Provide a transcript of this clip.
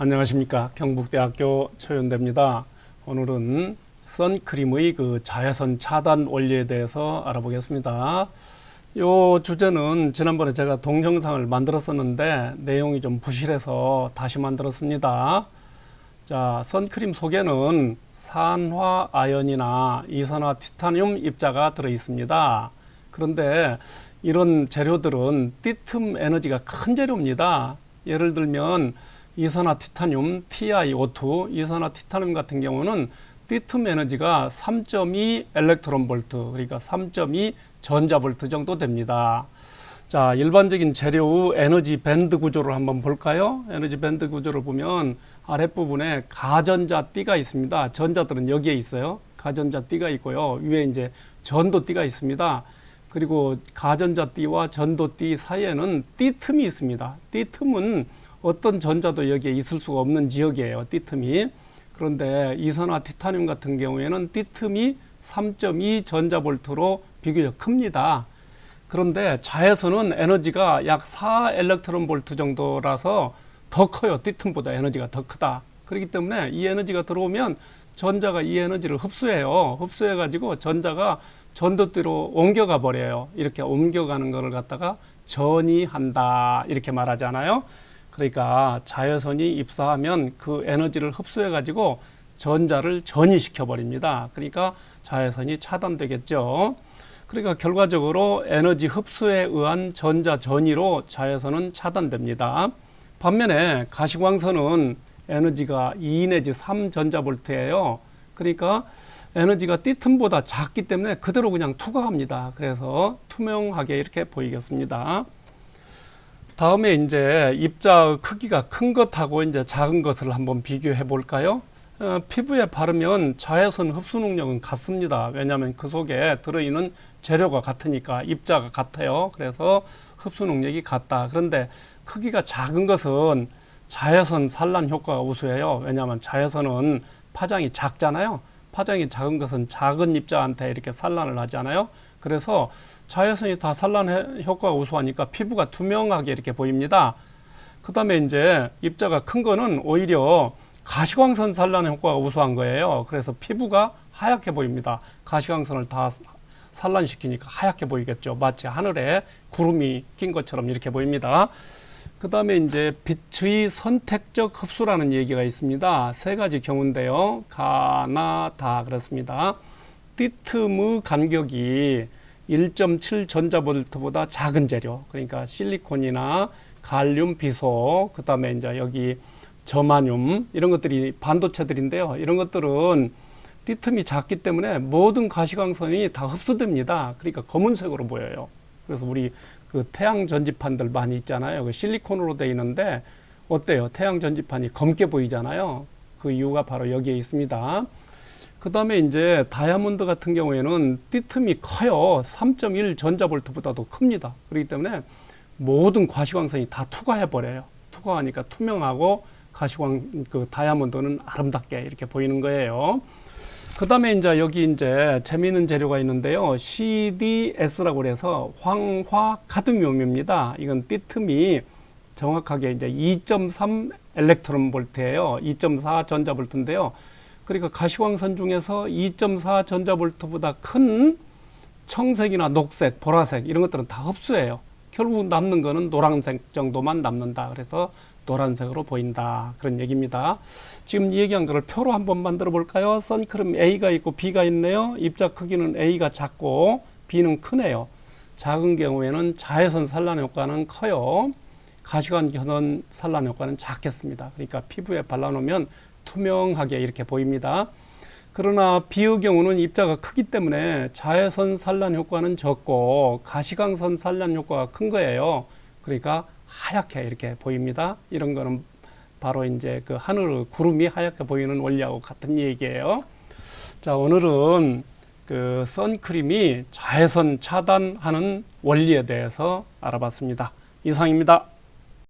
안녕하십니까 경북대학교 최윤대입니다. 오늘은 선크림의 그 자외선 차단 원리에 대해서 알아보겠습니다. 요 주제는 지난번에 제가 동영상을 만들었었는데 내용이 좀 부실해서 다시 만들었습니다. 자, 선크림 속에는 산화 아연이나 이산화 티타늄 입자가 들어 있습니다. 그런데 이런 재료들은 띠틈 에너지가 큰 재료입니다. 예를 들면 이산화 티타늄 TiO2 이산화 티타늄 같은 경우는 띠틈 에너지가 3.2 엘렉트론 볼트 그러니까 3.2 전자 볼트 정도 됩니다. 자, 일반적인 재료의 에너지 밴드 구조를 한번 볼까요? 에너지 밴드 구조를 보면 아랫부분에 가전자 띠가 있습니다. 전자들은 여기에 있어요. 가전자 띠가 있고요. 위에 이제 전도 띠가 있습니다. 그리고 가전자 띠와 전도 띠 사이에는 띠 틈이 있습니다. 띠 틈은 어떤 전자도 여기에 있을 수가 없는 지역이에요. 띠 틈이. 그런데 이산화 티타늄 같은 경우에는 띠 틈이 3.2 전자볼트로 비교적 큽니다. 그런데 자외선은 에너지가 약 4 엘렉트론 볼트 정도라서 더 커요. 띠틈보다 에너지가 더 크다. 그렇기 때문에 이 에너지가 들어오면 전자가 이 에너지를 흡수해요. 흡수해 가지고 전자가 전도띠로 옮겨가 버려요. 이렇게 옮겨가는 것을 갖다가 전이한다. 이렇게 말하잖아요. 그러니까 자외선이 입사하면 그 에너지를 흡수해 가지고 전자를 전이시켜 버립니다. 그러니까 자외선이 차단되겠죠. 그러니까 결과적으로 에너지 흡수에 의한 전자 전이로 자외선은 차단됩니다. 반면에 가시광선은 에너지가 2 내지 3 전자볼트예요. 그러니까 에너지가 띠틈보다 작기 때문에 그대로 그냥 투과합니다. 그래서 투명하게 이렇게 보이겠습니다. 다음에 이제 입자 크기가 큰 것하고 이제 작은 것을 한번 비교해 볼까요? 어, 피부에 바르면 자외선 흡수 능력은 같습니다. 왜냐하면 그 속에 들어있는 재료가 같으니까 입자가 같아요. 그래서 흡수 능력이 같다. 그런데 크기가 작은 것은 자외선 산란 효과가 우수해요. 왜냐하면 자외선은 파장이 작잖아요. 파장이 작은 것은 작은 입자한테 이렇게 산란을 하잖아요. 그래서 자외선이 다 산란 효과가 우수하니까 피부가 투명하게 이렇게 보입니다. 그 다음에 이제 입자가 큰 거는 오히려 가시광선 산란 효과가 우수한 거예요. 그래서 피부가 하얗게 보입니다. 가시광선을 다 산란시키니까 하얗게 보이겠죠. 마치 하늘에 구름이 낀 것처럼 이렇게 보입니다. 그 다음에 이제 빛의 선택적 흡수라는 얘기가 있습니다. 세 가지 경우인데요. 가나 다 그렇습니다. 띠틈의 간격이 1.7 전자볼트보다 작은 재료, 그러니까 실리콘이나 갈륨, 비소, 그 다음에 이제 여기 저마늄 이런 것들이 반도체들인데요. 이런 것들은 띠틈이 작기 때문에 모든 가시광선이 다 흡수됩니다. 그러니까 검은색으로 보여요. 그래서 우리 그 태양 전지판들 많이 있잖아요. 그 실리콘으로 되어 있는데 어때요? 태양 전지판이 검게 보이잖아요. 그 이유가 바로 여기에 있습니다. 그 다음에 이제 다이아몬드 같은 경우에는 띠틈이 커요. 3.1 전자볼트보다도 큽니다. 그렇기 때문에 모든 과시광선이 다 투과해 버려요. 투과하니까 투명하고 가시광 그 다이아몬드는 아름답게 이렇게 보이는 거예요. 그 다음에 이제 여기 이제 재미있는 재료가 있는데요. CDS라고 그래서 황화 카드뮴입니다. 이건 띠틈이 정확하게 이제 2.3 엘렉트론 볼트예요. 2.4 전자 볼트인데요. 그러니까 가시광선 중에서 2.4 전자 볼트보다 큰 청색이나 녹색, 보라색 이런 것들은 다 흡수해요. 결국 남는 거는 노란색 정도만 남는다. 그래서 노란색으로 보인다. 그런 얘기입니다. 지금 얘기한 거를 표로 한번 만들어 볼까요? 선크림 A가 있고 B가 있네요. 입자 크기는 A가 작고 B는 크네요. 작은 경우에는 자외선 산란 효과는 커요. 가시광선 산란 효과는 작겠습니다. 그러니까 피부에 발라놓으면 투명하게 이렇게 보입니다. 그러나 B의 경우는 입자가 크기 때문에 자외선 산란 효과는 적고 가시광선 산란 효과가 큰 거예요. 그러니까 하얗게 이렇게 보입니다. 이런 거는 바로 이제 그 하늘 구름이 하얗게 보이는 원리하고 같은 얘기예요. 자, 오늘은 그 선크림이 자외선 차단하는 원리에 대해서 알아봤습니다. 이상입니다.